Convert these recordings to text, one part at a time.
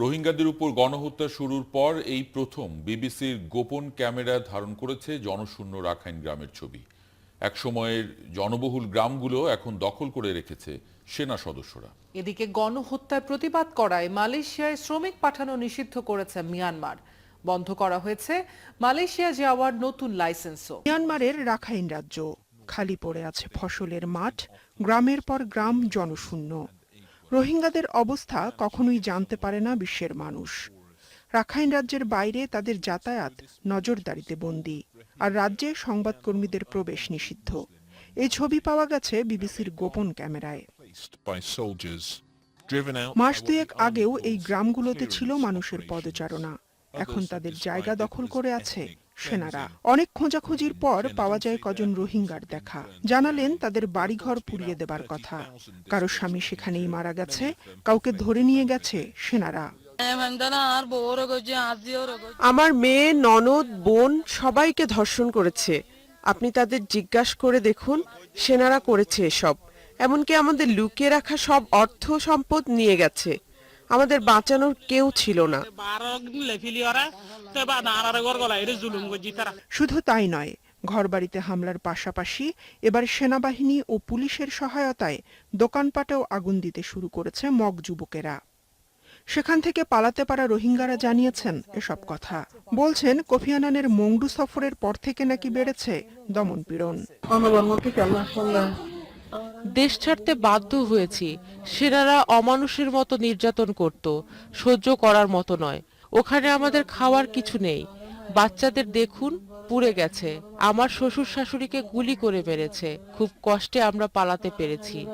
রোহিঙ্গাদের উপর গণহত্যা শুরুর পর এই প্রথম বিবিসির গোপন ক্যামেরা ধারণ করেছে জনশূন্য রাখাইন গ্রামের ছবি। এক সময়ের জনবহুল গ্রামগুলো এখন দখল করে রেখেছে সেনা সদস্যরা। এদিকে গণহত্যার প্রতিবাদ করায় মালয়েশিয়ায় শ্রমিক পাঠানো নিষিদ্ধ করেছে মিয়ানমার। বন্ধ করা হয়েছে মালয়েশিয়া যাওয়ার নতুন লাইসেন্সও। মিয়ানমারের রাখাইন রাজ্য। খালি পড়ে আছে ফসলের মাঠ গ্রামের পর গ্রাম জনশূন্য। রোহিঙ্গাদের অবস্থা কখনোই জানতে পারে না বিশ্বের মানুষ। রাখাইন রাজ্যের বাইরে তাদের যাতায়াত নজরদারিতে বন্দী আর রাজ্যে সংবাদকর্মীদের প্রবেশ নিষিদ্ধ। এই ছবি পাওয়া গেছে বিবিসির গোপন ক্যামেরায়। মাস দুয়েক আগেও এই গ্রামগুলোতে ছিল মানুষের পদচারণা। এখন তাদের জায়গা দখল করে আছে সেনারা অনেক খোঁজাখুঁজির পর পাওয়া যায় কজন রোহিঙ্গার দেখা জানালেন তাদের বাড়িঘর পুড়িয়ে দেবার কথা কারও স্বামী সেখানেই মারা গেছে কাউকে ধরে নিয়ে গেছে সেনারা আমার মেয়ে ননদ বোন সবাইকে ধর্ষণ করেছে আপনি তাদের জিজ্ঞাসা করে দেখুন সেনারা করেছে এসব এমনকি আমাদের লুকিয়ে রাখা সব অর্থ সম্পদ নিয়ে গেছে আমাদের বাঁচানোর কেউ ছিল না। শুধু তাই নয় ঘরবাড়িতে হামলার পাশাপাশি এবার সেনাবাহিনী ও পুলিশের সহায়তায় দোকানপাটেও আগুন দিতে শুরু করেছে মগ যুবকেরা। সেখান থেকে পালাতে পারা রোহিঙ্গারা জানিয়েছেন এসব কথা। বলছেন কোফি আনানের মংডু সফরের পর থেকে নাকি বেড়েছে দমনপীড়ন দেশ ছাড়তে বাধ্য হয়েছি। সেনারা অমানুষের মতো নির্যাতন করত, সহ্য করার মতো নয়। ওখানে আমাদের খাওয়ার কিছু নেই। বাচ্চাদের দেখুন, পুড়ে গেছে। আমার শ্বশুর শাশুড়িকে গুলি করে মেরেছে। খুব কষ্টে আমরা পালাতে পেরেছি।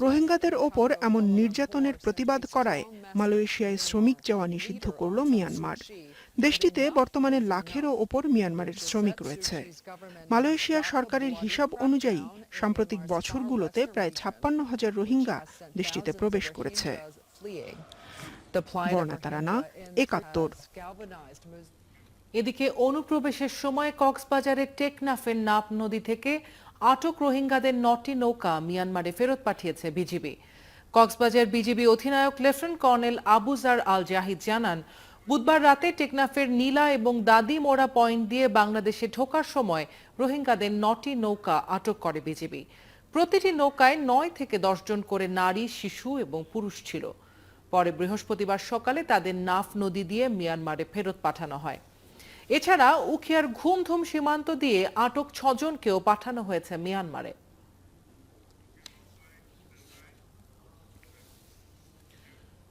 রোহিঙ্গাদের ওপর এমন নির্যাতনের প্রতিবাদ করায় মালয়েশিয়ায় শ্রমিক যাওয়া নিষিদ্ধ করল মিয়ানমার। দেশটিতে বর্তমানে লাখেরও ওপর মিয়ানমারের শ্রমিক রয়েছে। মালয়েশিয়া সরকারের হিসাব অনুযায়ী, সাম্প্রতিক বছরগুলোতে প্রায় ছাপ্পান্ন হাজার রোহিঙ্গা দেশটিতে প্রবেশ করেছে। এদিকে অনুপ্রবেশের সময় কক্সবাজারের টেকনাফের নাপ নদী থেকে আটক রোহিঙ্গাদের নটি নৌকা মিয়ানমারে ফেরত পাঠিয়েছে বিজিবি। কক্সবাজার বিজিবি অধিনায়ক লেফটেন্যান্ট কর্নেল আবুজার আল জাহিদ জানান বুধবার রাতে টেকনাফের নীলা এবং দাদি মোড়া পয়েন্ট দিয়ে বাংলাদেশে ঢোকার সময় রোহিঙ্গাদের নটি নৌকা আটক করে বিজিবি। প্রতিটি নৌকায় নয় থেকে জন করে নারী, শিশু এবং পুরুষ ছিল। পরে বৃহস্পতিবার সকালে তাদের নাফ নদী দিয়ে মিয়ানমারে ফেরত পাঠানো হয়। এছাড়া উখিয়ার ঘুমধুম সীমান্ত দিয়ে আটক ছজনকেও পাঠানো হয়েছে মিয়ানমারে।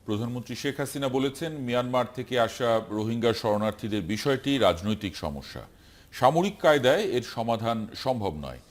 প্রধানমন্ত্রী শেখ হাসিনা বলেছেন, মিয়ানমার থেকে আসা রোহিঙ্গা শরণার্থীদের বিষয়টি রাজনৈতিক সমস্যা। সামরিক কায়দায় এর সমাধান সম্ভব নয়।